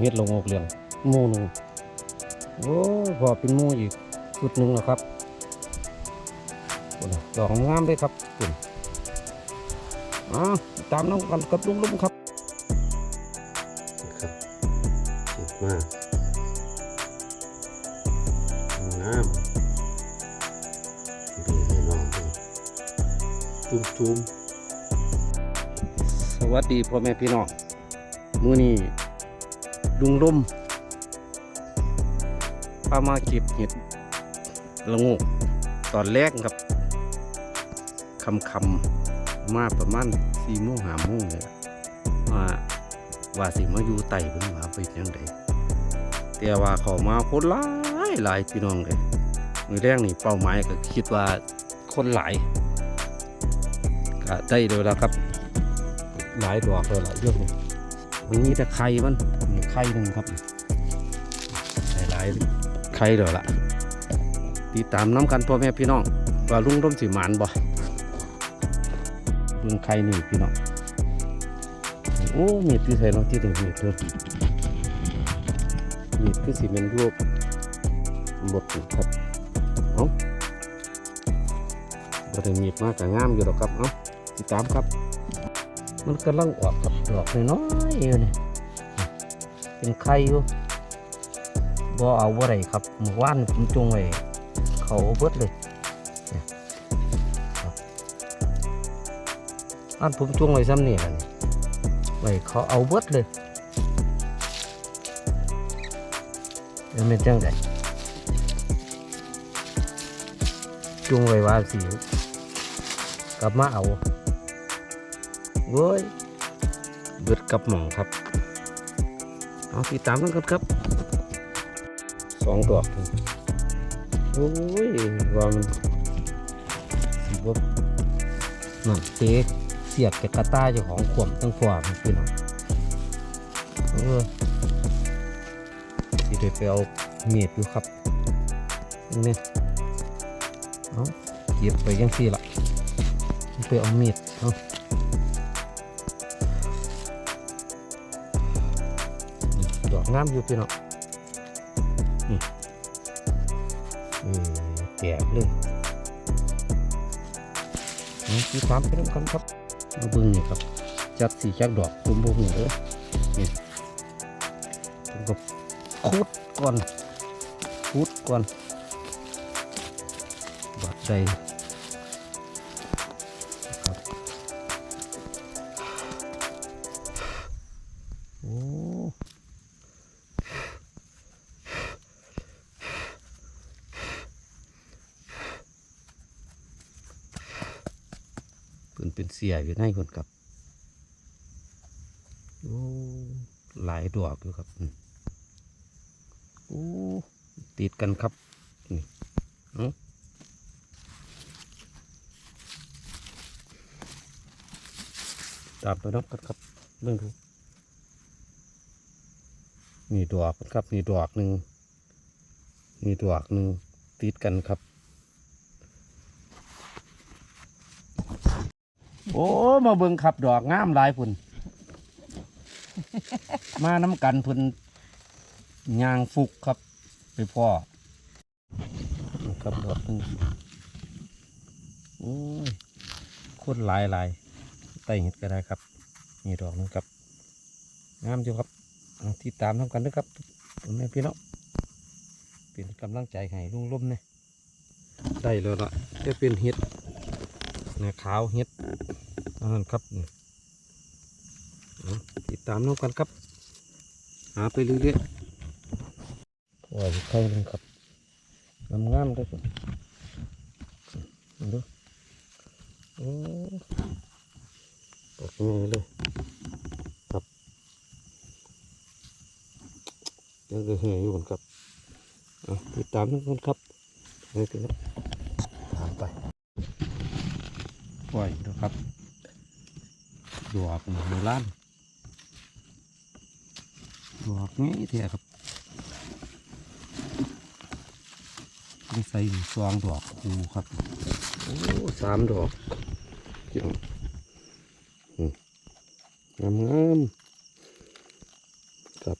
เฮ็ดลงออกเหลืองหมูหนึ่งโอ้พอเป็นหมูอีกชุดหนึ่งแล้วครับโอ้ดอกงามเลยครับคุณอ่าตามน้องกันกับลุงลุงครับครับมางามดีเลยน้องจุ่มจุ่มสวัสดีพ่อแม่พี่น้องมื้อนี้ ลุงลุ่มพามาเก็บเห็ดละงูตอนแรกครับคำคำมาประมาณสี่โมงหาโมงเลยว่าว่าสิมาอยู่ไต่เพิ่งมาไปยังไงแต่ว่าเขามาคนหลายหลายพี่น้องเลยมือแรกนี่เป้าหมายก็คิดว่าคนหลายก็ได้เลยแล้วครับ หลายดอกเลยล่ะเยอะเลย มันมีแต่ไข่มันมีไข่หนึ่งครับหลายๆไข่เลยล่ะติดตามน้ำกันพ่อแม่พี่น้องว่าลุงร่มสีหมันบ่ลุงไข่นี่พี่น้องโอ้มีดที่ใส่เนาะที่ถึงมีดเด้อมีดคือสีเป็นรูปหมดอยู่ครับเอ้าก็ได้มีดมากกับงามอยู่หรอกครับเอ้าติดตามครับ มันกำลังออกกับดอกน้อยๆอยู่เนี่ยเป็นไข่อยู่บ่เอาบ่ได้ครับเมื่านผมจงไว้เขาเอาเบิดเลยอันผมจงไว้ซ้ำนี่แหละนี่ไว้เขาเอาเบิดเลยแล้วเป็นจังไดจงไว้ว่าสิกลับมาเอา เว้ยเบิดกับหม่องครับ เอาติดตามกันครับสองดอกโอ้ยว่ามันสีบนั่นเตะเสียบจากกระต้ายเจ้าของขวมตั้งขวามพี่น้องเออสิเดียวไปเอาเมียดอยู่ครับนี่เอาเก็บไปยังสี่ละไปเอาเมียดเอา งามอยู่พี่น้องนี่นี่แก่เลยนี่คือตามไปน้ำกันครับมาเบิ่งนี่ครับ จัดสีจักดอกคุมพวกนี้เลยนี่ผมก็คูดก่อนคูดก่อนบาดใจ เป็นเป็นเสียอยู่ในคนกับโอ้หลายดอกอยู่ครับโอ้ติดกันครับนี่เอาตามไปนับกันครับเรื่องดูนี่ดอกครับนี่ดอกหนึ่งนี่ดอกหนึ่งติดกันครับ อ้มาเบิ่งขับดอกงามหลายพุ่น มาน้ำกันพุ่นยางฟุกครับ ไปพ่อครับดอกหนึงโอ้ยโคตรหลายหลายไต่เห็ดก็ได้ครับนี่ดอกหนึงครับงามอยู่ครับเอาติดตามทำกันด้วยครับพ่อแม่พี่น้องเป็นกำลังใจให้ลุงล้มเนี่ยได้แล้วล่ะจะเป็นเห็ดนะขาวเห็ดอั นนั้นครับติดตามน้องกันครับ หาไปเรื่อยๆว่าอีกครั้งหนึงครับงามงามๆได้ก่อนดูโอ้ตกง่ายเลยครับยังจะเห่ยอยู่เหมือนครับติดตามน้องกันครับไปไปแล้วตามไปปล่อยดูครับ ดอกโบราณดอกนี้เถอะครับนี่ใส่ซองดอกคูครับ โอ้สามดอกจังงามงามครับ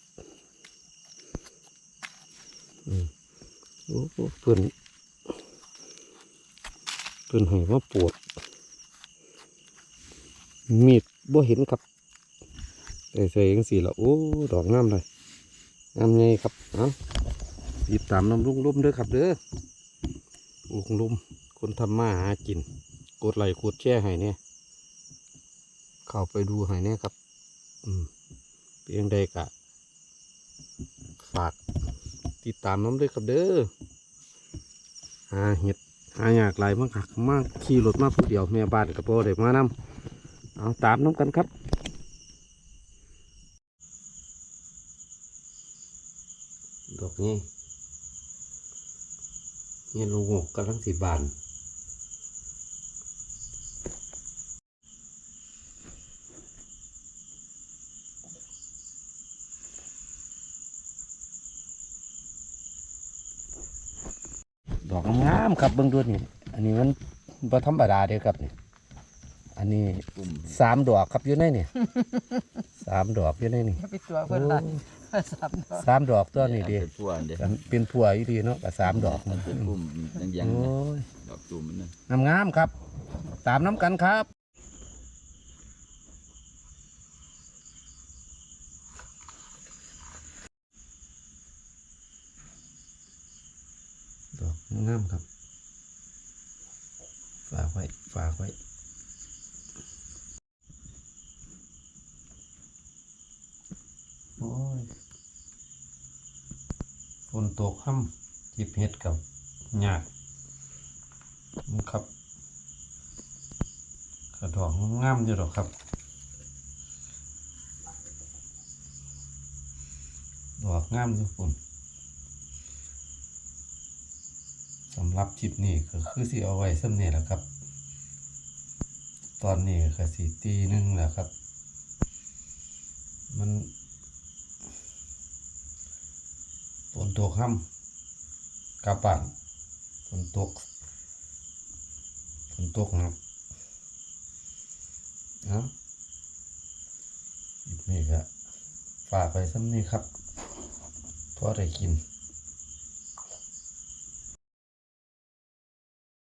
อืมโอ้เพื่อนเพื่อนให้มาปวดมีดบ่เห็นครับแต่ใส่ยังสี่ละโอ้ดอกงามเลยงามไงครับเอาติดตามน้ำลุงลุ่มเด้อครับเด้อลุงลุ่มคนทำมาหากิน กดไลค์กดแชร์ให้เนี่ยเข้าไปดูให้เนี่ยครับ อืมเพียงใดกะฝากติดตามน้ำด้วยครับเด้อหาเห็ดหาอยากหลายมากคักมากขี่รถมาผู้เดียวแม่บ้านกับพ่อเด็กมานำ เอาตามน้ำกันครับดอกนี้เนี่ยลูกหกกำลังสิบานดอกงามๆครับเบิ่งดูนี่ อันนี้มันบ่ธรรมดาเด้อครับนี่ อันนี้ปุ่มสามดอกครับอยู่ในนี่ สามดอกอยู่ในนี่อย่าไปตัวเพิ่นละสามดอกสามดอกตัวนี้เดีเป็นพวงเด้เป็นผัวอีดีเนาะกับสามดอกมันเป็นปุ่มยังยังโอ้ๆนะยดอกตูมมันนะงามงามๆครับ ตามน้ำกันครับดอกงามครับ ฝากไว้ ฝากไว้ โอ้ยฝนตกค่ำจิบเห็ดกับหยากนะครับกระดอกงามอยู่หรอกครับ ดอกงามอยู่ฝนสำหรับคลิปนี้ก็คือสิเอาไว้สำเนีแหละครับ ตอนนี้ก็สีตีหนึงแล้วครับ มันฝ นตกค่ำกลับบ้านฝนตกฝนตกหนักเนาะครับฝากไปซ้ำนี้ครับพอได้กิน